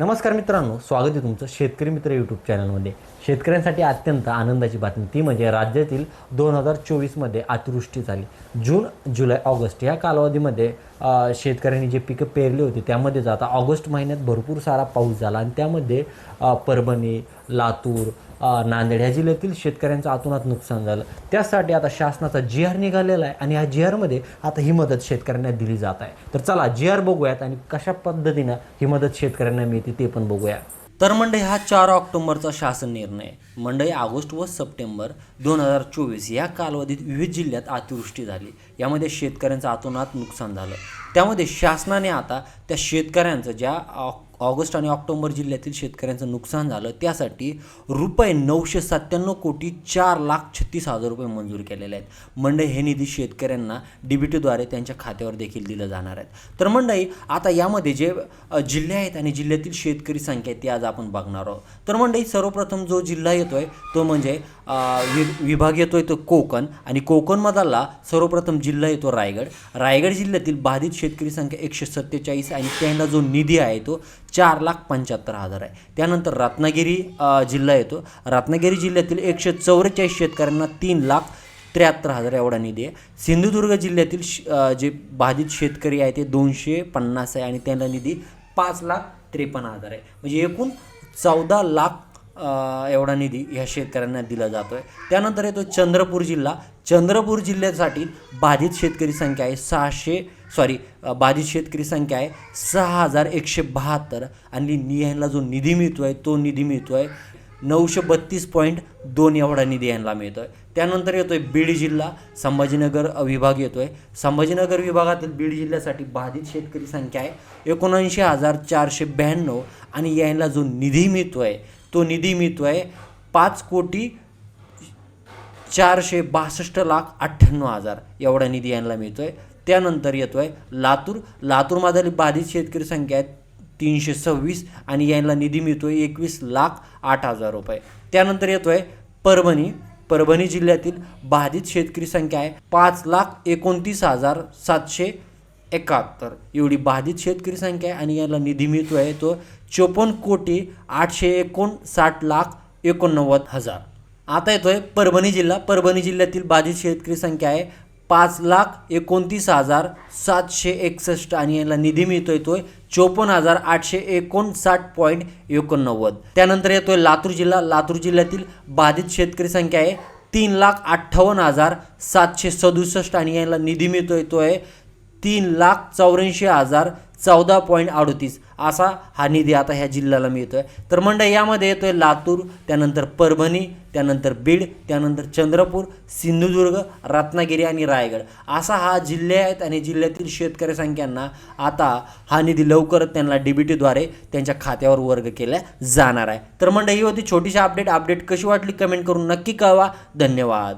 नमस्कार मित्रांनो स्वागत आहे तुमचं शेतकरी मित्र यूट्यूब चॅनलमध्ये शेतकऱ्यांसाठी अत्यंत आनंदाची बातमी. ती म्हणजे राज्यातील दोन हजार चोवीसमध्ये अतिवृष्टी झाली. जून जुलै ऑगस्ट या कालावधीमध्ये शेतकऱ्यांनी जे पिकं पेरली होती त्यामध्ये आता ऑगस्ट महिन्यात भरपूर सारा पाऊस झाला. आणि त्यामध्ये परभणी लातूर नांदेड ह्या जिल्ह्यातील शेतकऱ्यांचं आतोनात नुकसान झालं. त्यासाठी आता शासनाचा जी आर निघालेला आहे आणि ह्या जी आरमध्ये आता ही मदत शेतकऱ्यांना दिली जात आहे. तर चला जी आर बघूयात आणि कशा पद्धतीनं ही मदत शेतकऱ्यांना मिळते ते पण बघूया तर मंडई हा चार ऑक्टोबरचा शासन निर्णय. मंडई ऑगस्ट व सप्टेंबर दोन हजार चोवीस या कालावधीत विविध जिल्ह्यात अतिवृष्टी झाली. यामध्ये शेतकऱ्यांचं आतोनात नुकसान झालं. त्यामध्ये शासनाने आता त्या शेतकऱ्यांचं ज्या ऑ- ऑगस्ट आणि ऑक्टोबर जिल्ह्यातील शेतकऱ्यांचं नुकसान झालं. त्यासाठी रुपये नऊशे सत्त्याण्णव कोटी चार लाख छत्तीस हजार रुपये मंजूर केलेले आहेत. मंडई हे निधी शेतकऱ्यांना डीबीटीद्वारे त्यांच्या खात्यावर देखील दिलं जाणार आहेत. तर मंडई आता यामध्ये जे जिल्हे आहेत आणि जिल्ह्यातील शेतकरी संख्या आहे ती आज आपण बघणार आहोत. तर मंडई सर्वप्रथम जो जिल्हा येतो आहे तो म्हणजे वि विभाग येतोय तो कोकण आणि कोकणमधला सर्वप्रथम जिल्हा येतो रायगड. रायगड जिल्ह्यातील बाधित शेतकरी संख्या एकशे सत्तेचाळीस आणि त्यांना जो निधी आहे तो चार लाख पंच्याहत्तर हजार आहे. त्यानंतर रत्नागिरी जिल्हा येतो. रत्नागिरी जिल्ह्यातील एकशे चौवेचाळीस शेतकऱ्यांना तीन लाख त्र्याहत्तर हजार एवढा निधी आहे. सिंधुदुर्ग जिल्ह्यातील श- जे बाधित शेतकरी आहे ते दोनशे पन्नास आहे आणि त्यांना निधी पाच लाख त्रेपन्न हजार आहे. म्हणजे एकूण चौदा लाख एवढा निधी ह्या शेतकऱ्यांना दिला जातो आहे त्यानंतर येतो चंद्रपूर जिल्हा. चंद्रपूर जिल्ह्यासाठी बाधित शेतकरी संख्या आहे सहाशे सॉरी बाधित शेतकरी संख्या आहे सहा हजार एकशे बहात्तर. आणि यांना जो निधी मिळतो आहे तो निधी मिळतो आहे नऊशे बत्तीस पॉईंट दोन एवढा निधी यांना मिळतो आहे त्यानंतर येतो आहे बीड जिल्हा. संभाजीनगर विभाग येतो आहे संभाजीनगर विभागातील बीड जिल्ह्यासाठी बाधित शेतकरी संख्या आहे एकोणऐंशी हजार चारशे ब्याण्णव. आणि यांना जो निधी मिळतो आहे तो निधी मिळतो आहे पाच कोटी चारशे बासष्ट लाख अठ्ठ्याण्णव हजार एवढा निधी यांना मिळतो आहे त्यानंतर येतो आहे लातूर. लातूरमधील बाधित शेतकरी संख्या आहे तीनशे सव्वीस आणि यांना निधी मिळतो आहे एकवीस लाख आठ हजार रुपये. त्यानंतर येतो आहे परभणी. परभणी जिल्ह्यातील बाधित शेतकरी संख्या आहे पाच लाख एकोणतीस हजार सातशे एकाहत्तर. एवढी बाधित शेतकरी संख्या आहे आणि याला निधी मिळतो आहे तो चोपन्न कोटी आठशे एकोणसाठ लाख एकोणनव्वद हजार. आता येतोय परभणी जिल्हा. परभणी जिल्ह्यातील बाधित शेतकरी संख्या आहे पाच लाख एकोणतीस हजार सातशे एकसष्ट आणि याला निधी मिळतो येतो आहे चोपन्न हजार आठशे एकोणसाठ पॉईंट एकोणनव्वद. त्यानंतर येतोय लातूर जिल्हा. लातूर जिल्ह्यातील बाधित शेतकरी संख्या आहे तीन लाख अठ्ठावन्न हजार सातशे सदुसष्ट आणि याला निधी मिळतो येतो आहे तीन लाख चौऱ्याऐंशी हजार चौदा पॉईंट अडतीस असा हा निधी आता ह्या जिल्ह्याला मिळतो आहे तर मंडळ यामध्ये येतो आहे लातूर त्यानंतर परभणी त्यानंतर बीड त्यानंतर चंद्रपूर सिंधुदुर्ग रत्नागिरी आणि रायगड. असा हा जिल्हे आहेत आणि जिल्ह्यातील शेतकरी संख्यांना आता हा निधी लवकरच त्यांना डी बी टीद्वारे त्यांच्या खात्यावर वर्ग केला जाणार आहे. तर मंडळ ही होती छोटीशी अपडेट अपडेट कशी वाटली कमेंट करून नक्की कळवा. धन्यवाद.